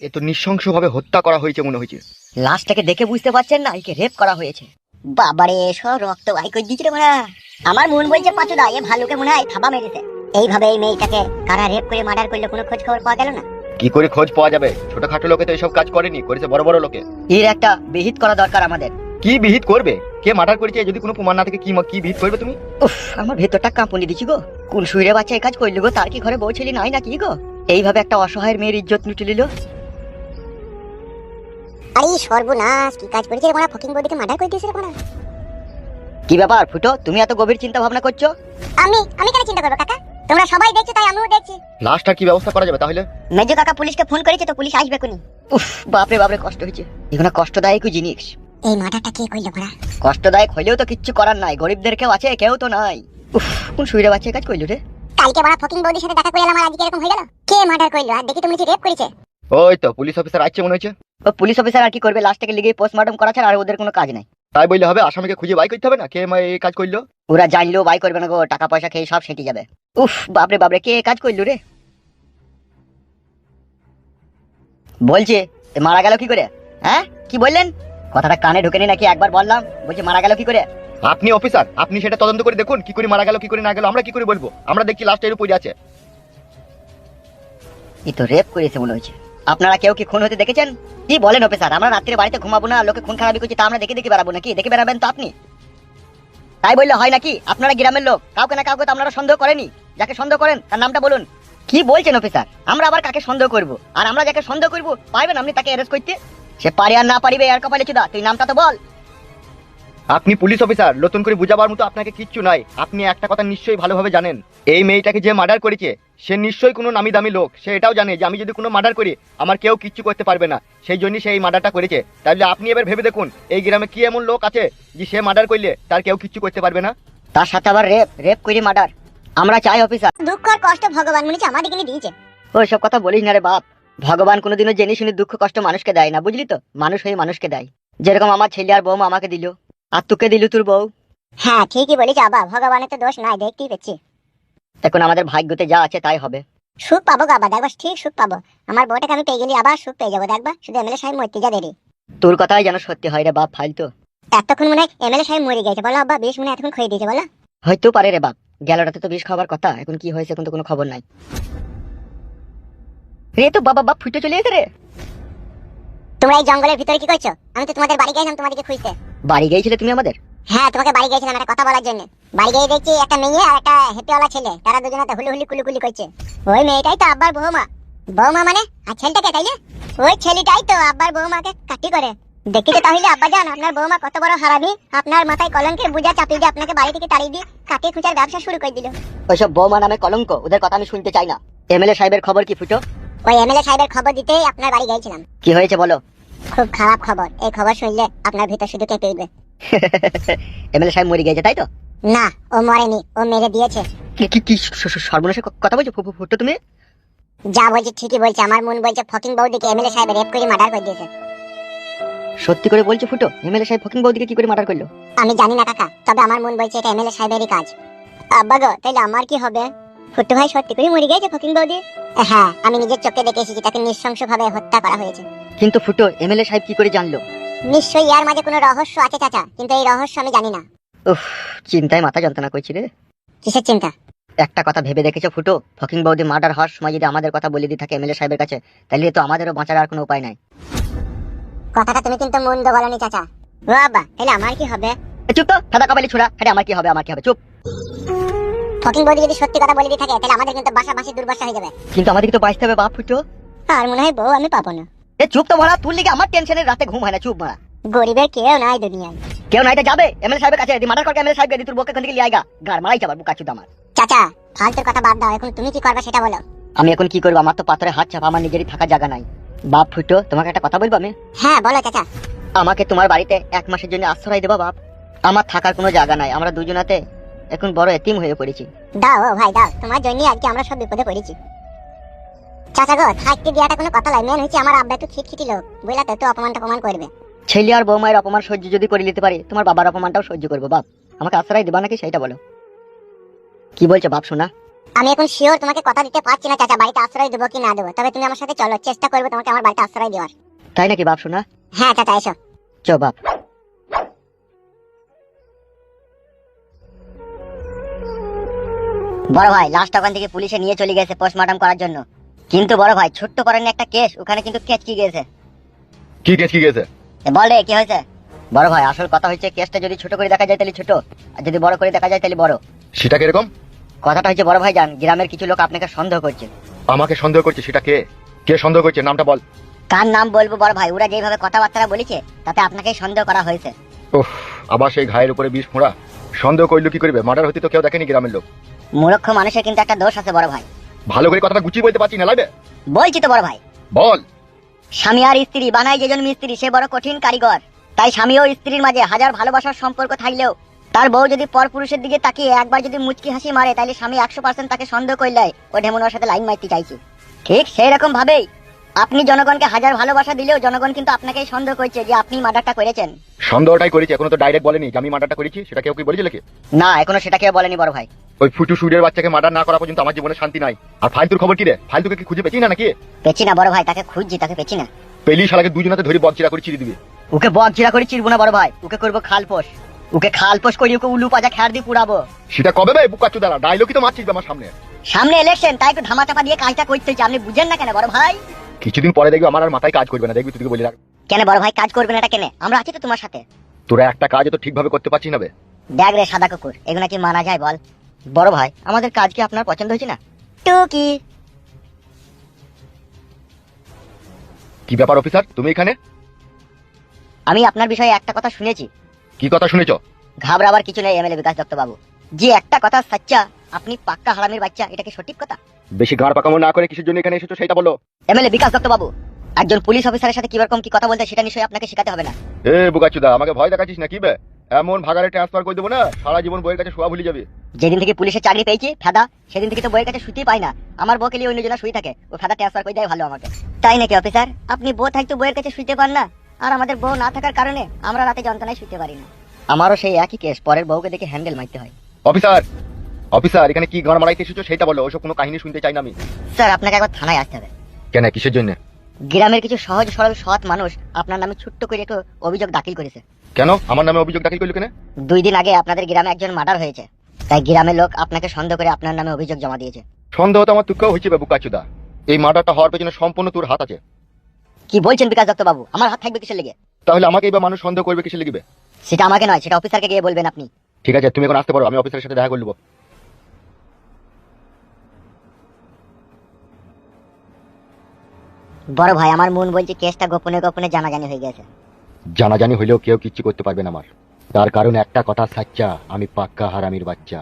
এ তো নৃশংসভাবে হত্যা করা হয়েছে মনে হয়েছে। লাশটাকে দেখে বুঝতে পারছেন না একে রেপ করা হয়েছে। বাবারে সব রক্ত বাই করে দিচ্ছে রে আমার মন বলছে পাচুদা এ ভালুকে মনে হয় থাবা মেরেছে। এইভাবে এই মেয়েটাকে কারা রেপ করে মার্ডার করলে কোনো খোঁজ খবর পাওয়া গেল না? কি করে খোঁজ পাওয়া যাবে? ছোটখাটো লোকে তো এসব কাজ করেনি করেছে বড় বড় লোকে। এর একটা বিহিত করা দরকার আমাদের। কি বিহিত করবে? কে মার্ডার করেছে? যদি কোনো প্রমাণ না থাকে কি কি বিহিত করবে তুমি? উফ আমার ভেতরটা কাঁপুনি দিচ্ছি গো। কোন শুইরে বাচ্চা এই কাজ করলি গো তার কি ঘরে বউ ছেলে নাই নাকি গো? এইভাবে একটা অসহায়ের মেয়ের ইজ্জত লুটে নিল। আরে সর্বনাশ কি কাজ করেছে ফকিং বডিকে মার্ডার করে দিয়েছে কি ব্যাপার ফুটো তুমি এত গভীর চিন্তা ভাবনা করছ? আমি আমি কেন চিন্তা করব কাকা? তোমরা সবাই দেখছ তাই আমিও দেখছি। লাস্টটা কি ব্যবস্থা করা যাবে তাহলে? মেজো কাকা পুলিশকে ফোন করেছে তো পুলিশ আসবে কোনি উফ বাপরে বাপরে কষ্ট হয়েছে। এগুলো কষ্টদায়ক জিনিস। এই মার্ডারটা কে মারা কষ্টদায়ক হইলেও তো কিচ্ছু করার নাই গরিবদের কেউ আছে কেউ তো নাই। উফ কোন শুইরে বাচ্চা কাজ করল রে? কালকে মারা ফকিং বডির সাথে দেখা করে এলাম আর আজকে এরকম হয়ে গেল? কে মার্ডার করল? আর দেখি তুমি রেপ করেছে। ওই তো পুলিশ অফিসার আসছে মনে হচ্ছে। ও পুলিশ অফিসার আর কি করবে? লাস্টটাকে লিগে পোস্টমর্টম করা ছাড়া আর ওদের কোনো কাজ নাই। তাই বললে হবে আসামিকে খুঁজে বাই করতে হবে না? কে এই কাজ করল? ওরা জানলেও বাই করবে না গো টাকা পয়সা খেয়ে সব সেটে যাবে। উফ বাপরে বাপরে কে কাজ করল রে? বলছে মারা গেল কি করে? হ্যাঁ? কি বললেন? কথাটা কানে ঢুকেনি নাকি? একবার বললাম বলছে মারা গেল কি করে? আপনি অফিসার আপনি সেটা তদন্ত করে দেখুন কি করে মারা গেল কি করে না গেল আমরা কি করে বলব? আমরা দেখছি লাস্ট এর উপরে আছে। এই তো রেপ করেছে মনে হচ্ছে। আপনারা কেউ কি খুন হতে দেখেছেন? কি বলেন অফিসার আমরা রাত্রে বাড়িতে ঘুমাবো না, লোকে খুন খারাপি করছি, তা আমরা দেখে দেখে বেড়াবো নাকি? দেখে বেড়াবেন তো আপনি। তাই বললে হয় নাকি? আপনারা গ্রামের লোক, কাউকে না কাউকে তো আপনারা সন্দেহ করেনি? যাকে সন্দেহ করেন, তার নামটা বলুন। কি বলছেন অফিসার আমরা আবার কাকে সন্দেহ করব? আর আমরা যাকে সন্দেহ করব, পারবেন আপনি তাকে অ্যারেস্ট করতে? সে পারি আর না পারিবে আর কপালে চুদা। তুই নামটা তো বল। আপনি পুলিশ অফিসার নতুন করে বুঝাবার মতো আপনাকে কিচ্ছু নাই। আপনি একটা কথা নিশ্চয়ই ভালোভাবে জানেন। এই মেয়েটাকে যে মার্ডার করেছে সে নিশ্চয়ই কোনো নামি দামি লোক। সে এটাও জানে যে আমি যদি কোনো মার্ডার করি আমার কেউ কিচ্ছু করতে পারবে না। সেই জন্যই সে এই মার্ডারটা করেছে। তাহলে আপনি এবার ভেবে দেখুন এই গ্রামে কি এমন লোক আছে যে সে মার্ডার করলে তার কেউ কিচ্ছু করতে পারবে না? তার সাথে আবার রেপ রেপ করে মার্ডার। আমরা চাই অফিসার। দুঃখ আর কষ্ট ভগবান মনে হচ্ছে আমাদেরকে নিয়ে দিয়েছে। ওই সব কথা বলিস না রে বাপ। ভগবান কোনোদিনও জেনে শুনে দুঃখ কষ্ট মানুষকে দেয় না বুঝলি তো? মানুষ হয়ে মানুষকে দেয়। যেরকম আমার ছেলে আর বৌমা আমাকে দিল আর তোকে দিল তোর বউ? হ্যাঁ ঠিকই বলেছে আবা ভগবানের তো দোষ নাই দেখতেই পেয়েছি। এখন আমাদের ভাগ্যতে যা আছে তাই হবে। সুখ পাবো গো আবার দেখবা ঠিক সুখ পাবো। আমার বউটাকে আমি পেয়ে গেলি আবার সুখ পেয়ে যাব দেখবা? শুধু এমএলএ সাহেব মরতে যা দেরি। তোর কথাই যেন সত্যি হয় রে বাপ ফালতু। এতক্ষণ মনে হয় এমএলএ সাহেব মরে গেছে বলো আব্বা বেশ মনে হয় এতক্ষণ খেয়ে দিয়েছে বলো। হয়তো পারে রে বাপ গেলটাতে তো বিষ খাবার কথা এখন কি হয়েছে এখন তো কোনো খবর নাই। রে তো বাবা বাপ ফুটে চলে এসে রে। তোমরা এই জঙ্গলের ভিতরে কি করছ? আমি তো তোমাদের বাড়ি গেছিলাম তোমাদেরকে খুঁজতে। বাড়ি গিয়েছিলে তুমি আমাদের? হ্যাঁ তোমাকে বাড়ি গেছিলাম একটা কথা বলার জন্য। বাড়ি গিয়ে দেখছি একটা মেয়ে আর একটা হেপিওয়ালা ছেলে। তারা দুজনে হুলি হুলি কুলি করছে। ওই মেয়েটাই তো আব্বার বৌমা। বৌমা মানে? আর ছেলেটাকে তাইলে? ওই ছেলেটাই তো আব্বার বৌমাকে কাটি করে। দেখিতে তাহলে আব্বা জান আপনার বৌমা কত বড় হারামি। আপনার মাথায় কলঙ্কের বুঝা চাপিয়ে দিয়ে আপনাকে বাড়ি থেকে তাড়িয়ে দিয়ে কাটিয়ে খুঁচার ব্যবসা শুরু করে দিল। ওইসব বৌমা নামে কলঙ্ক ওদের কথা আমি শুনতে চাই না। এমএলএ সাহেবের খবর কি ফুটো? ওই এমএলএ সাহেবের খবর দিতেই আপনার বাড়ি গিয়েছিলাম। কি হয়েছে বলো? খুব খারাপ খবর। এই খবর শুনলে আপনার ভিতর শুধু কেঁপে উঠবে। এমএলএ সাহেব মরে গেছে তাই তো? না ও মরেনি ও মেরে দিয়েছে। কি কি কি সর্বনাশের কথা বলছো? ফুটো তুমি? যা বলছে ঠিকই বলছে আমার মন বলছে ফকিং বউদিকে এমএলএ সাহেব রেপ করে মার্ডার করে দিয়েছে। সত্যি করে বলছো ফুটো? এমএলএ সাহেব ফকিং বৌদিকে কি করে মার্ডার করল? আমি জানি না কাকা তবে আমার মন বলছে এটা এমএলএ সাহেবেরই কাজ। আব্বা গো তাহলে আমার কি হবে? ফুটু ভাই সত্যি করে মরে গেছে ফকিং বৌদি? হ্যাঁ আমি নিজের চোখে দেখে এসেছি তাকে নৃশংসভাবে হত্যা করা হয়েছে। কিন্তু ফুটো এমএলএ সাহেব কি করে জানলো? নিশ্চয়ই এর মাঝে কোনো রহস্য আছে চাচা কিন্তু এই রহস্য আমি জানি না। উফ চিন্তায় মাথা যন্ত্রণা করছি রে। কিসের চিন্তা? একটা কথা ভেবে দেখেছ ফুটো? ফকিং বৌদি মার্ডার হওয়ার সময় যদি আমাদের কথা বলে দিয়ে থাকে এমএলএ সাহেবের কাছে তাহলে তো আমাদেরও বাঁচার আর কোনো উপায় নাই। কথাটা তুমি কিন্তু মন্দ বলনি চাচা। ও আব্বা তাহলে আমার কি হবে? চুপ তো সাদা কাবালি ছুড়া। হ্যাঁ আমার কি হবে আমার কি হবে? চুপ। ফকিং বৌদি যদি সত্যি কথা বলে দিয়ে থাকে তাহলে আমাদের কিন্তু বাসা বাসি দুর্বাসা হয়ে যাবে। কিন্তু আমাদেরকে তো বাঁচতে হবে বাপ ফুটো। আর মনে হয় বউ আমি পাবো না। এ চুপ তো ভরা তুল লিগে আমার টেনশনের রাতে ঘুম হয় না চুপ গরিবের কেউ নাই দুনিয়ায়। কেউ নাই তো যাবে? এমএলএ সাহেবের কাছে মার্ডার করকে এমএলএ সাহেবকে দি তোর বকে লিয়ে আইগা গার মারাই যাবার বুকা চুদ আমার চাচা ফালতুর কথা বাদ দাও এখন তুমি কি করবে সেটা বলো। আমি এখন কি করব? আমার তো পাথরে হাত চাপা আমার নিজেরই থাকার জায়গা নাই। বাপ ফুটো তোমাকে একটা কথা বলব আমি? হ্যাঁ বলো চাচা। আমাকে তোমার বাড়িতে এক মাসের জন্য আশ্রয় দেবা বাপ। আমার থাকার কোনো জায়গা নাই আমরা দুজনাতে এখন বড় এতিম হয়ে পড়েছি। দাও ভাই দাও। তোমার জন্য আজকে আমরা সব বিপদে পড়েছি। চাচা গো থাকতে দেওয়াটা কোনো কথা নয় মেন হচ্ছে আমার আব্বা একটু খিটখিটি লোক। বুঝলা তো একটু অপমান টপমান করবে। ছেলে আর বৌমায়ের অপমান সহ্য যদি করে নিতে পারি তোমার বাবার অপমানটাও সহ্য করব বাপ। আমাকে আশ্রয় দেবা নাকি সেইটা বলো। কি বলছো বাপ শোনা আমি এখন শিওর তোমাকে কথা দিতে পারছি না চাচা বাড়িতে আশ্রয় দেবো কি না দেবো। তবে তুমি আমার সাথে চলো চেষ্টা করব তোমাকে আমার বাড়িতে আশ্রয় দেওয়ার। তাই নাকি বাপ শোনা হ্যাঁ চাচা এসো। চো বাপ। বড় ভাই লাস্ট ওখান থেকে পুলিশে নিয়ে চলে গেছে পোস্টমর্টম করার জন্য। কিন্তু বড় ভাই ছোট্ট করেন একটা কেস ওখানে কিন্তু কেচকি গেছে? কি কেস কি গেছে? বল রে কি হয়েছে? বড় ভাই আসল কথা হচ্ছে কেসটা যদি ছোট করে দেখা যায় তাহলে ছোট আর যদি বড় করে দেখা যায় তাহলে বড়। সেটা কীরকম? কথাটা হচ্ছে বড় ভাই জান গ্রামের কিছু লোক আপনাকে সন্দেহ করছে। আমাকে সন্দেহ করছে সেটা কে? কে সন্দেহ করছে? নামটা বল। কার নাম বলব বড় ভাই? ওরা যেভাবে কথাবার্তা বলেছে তাতে আপনাকেই সন্দেহ করা হয়েছে। উফ আবার সেই ঘায়ের উপরে বিষ ফোঁড়া সন্দেহ করল কি করবে? মার্ডার হতে তো কেউ দেখেনি গ্রামের লোক। মূর্খ মানুষের কিন্তু একটা দোষ আছে বড় ভাই। ভালো করে কথাটা গুছিয়ে বলতে পারছি না লাগবে? বলছি তো বড় ভাই। বল। স্বামী আর স্ত্রী বানায় যেজন মিস্ত্রি সে বড় কঠিন কারিগর। তাই স্বামী ও স্ত্রীর মাঝে হাজার ভালোবাসার সম্পর্ক থাকলেও তার বউ যদি পর পুরুষের দিকে তাকিয়ে একবার যদি মুচকি হাসি মারে তাহলে স্বামী একশো পার্সেন্ট তাকে সন্দেহ করলে ও ঢেমুনোর সাথে লাইন মারতে চাইছে। ঠিক সেই রকম ভাবেই আপনি জনগণকে হাজার ভালোবাসা দিলেও জনগণ কিন্তু আপনাকেই সন্দেহ করছে যে আপনি মার্ডারটা করেছেন। সন্দেহটাই করেছি এখনও তো ডাইরেক্ট বলেনি যে আমি মার্ডারটা করেছি সেটা কেউ কি বলেছিল কি? না এখনও সেটা কেউ বলেনি বড় ভাই। ওই ফুটু সুরের বাচ্চাকে মার্ডার না করা পর্যন্ত আমার জীবনে শান্তি নাই। আর ফালতুর খবর কি রে? ফালতুকে কি খুঁজে পেছি না নাকি? পেছি না বড় ভাই তাকে খুঁজছি তাকে পেছি না। পেলি শালাকে দুজনাতে ধরে বকচিরা করে চিড়ি দিবি। ওকে বক জিরা করে চিরবো না বড় ভাই। ওকে করব খালপোষ ওকে খালপোষ করি ওকে উলু পাজা খেয়ার দিয়ে পুরাবো সেটা কবে বে বুকাচ্ছু দাঁড়া ডায়লগই তো মারছিস আমার সামনে। সামনে ইলেকশন তাই একটু ধামা চাপা দিয়ে কাজটা করতে আপনি বুঝেন না কেন বড় ভাই? কিছুদিন পরে দেখবি আমার আর মাথায় কাজ করবে না। দেখবি তুই বলে রাখ কেন বড় ভাই কাজ করবেন এটা কেন? আমরা আছি তো তোমার সাথে। তোরা একটা কাজ তো ঠিকভাবে করতে পারছিস না বে। দেখ রে সাদা কুকুর এগুলো কি মানা যায় বল? বড় ভাই আমাদের কাজ কি আপনার পছন্দ হয়েছে না? টুকি। কি ব্যাপার অফিসার তুমি এখানে? আমি আপনার বিষয়ে একটা কথা শুনেছি। কি কথা শুনেছ? ঘাবড়াবার কিছু নেই এমএলএ বিকাশ দত্ত বাবু যে একটা কথা সাচ্চা আপনি পাক্কা হারামির বাচ্চা এটা কি সঠিক কথা? বেশি গাঁড় পাকামো না করে কিসের জন্য এখানে এসেছ সেটা বলো। এমএলএ বিকাশ দত্ত বাবু একজন পুলিশ অফিসারের সাথে কি রকম কি কথা বলতে সেটা নিশ্চয়ই আপনাকে শেখাতে হবে না। এ বুকাচ্ছুদা আমাকে ভয় দেখাচ্ছিস না কি বে? এমন ভাগারে ট্রান্সফার করে দেবো না সারা জীবন বইয়ের কাছে শোয়া ভুলে যাবে। যেদিন থেকে পুলিশের চাকরি পেয়েছি ফেদা সেদিন থেকে তো বইয়ের কাছে শুতেই পাই না। আমার বউকে নিয়ে অন্যজনা শুয়ে থাকে ও ফেদা ট্রান্সফার করে দেয় ভালো আমাকে। তাই নাকি অফিসার? আপনি বউ থাকতে বইয়ের কাছে শুতে পান না? আর আমাদের বউ না থাকার কারণে আমরা রাতে যন্ত্রণায় শুতে পারি না। আমারও সেই একই কেস পরের বউকে দেখে হ্যান্ডেল মারতে হয়। অফিসার! অফিসার এখানে কি গান মারাইতে এসেছ সেটা বলো ওসব কোনো কাহিনী শুনতে চাই না আমি। স্যার আপনাকে একবার থানায় আসতে হবে। কেন কিসের জন্য? গ্রামের কিছু সহজ সরল সৎ মানুষ আপনার নামে ছোট্ট করে একটু অভিযোগ দাখিল করেছে। কেন? আমার নামে অভিযোগ দাখিল করল কেন? দুই দিন আগে আপনাদের গ্রামে একজন মার্ডার হয়েছে। তাই গ্রামের লোক আপনাকে সন্দেহ করে আপনার নামে অভিযোগ জমা দিয়েছে। সন্দেহ তো আমার তুকেও হচ্ছে বে বুকাচ্ছুদা এই মার্ডারটা হওয়ার পেছনে সম্পূর্ণ তোর হাত আছে। কি বলছেন বিকাশ দত্ত বাবু? আমার হাত থাকবে কিসের লেগে? তাহলে আমাকে এবার মানুষ সন্দেহ করবে কিসে লিখবে সেটা আমাকে নয় সেটা অফিসারকে গিয়ে বলবেন আপনি। ঠিক আছে তুমি এখন আসতে পারো আমি অফিসারের সাথে দেখা করে নেব। বড় ভাই আমার মন বলছে কেসটা গোপনে গোপনে জানাজানি হয়ে গেছে। জানাজানি হইলেও কেউ কিচ্ছু করতে পারবে না আমার। তার কারণ একটা কথা সাচ্চা আমি পাক্কা হারামির বাচ্চা।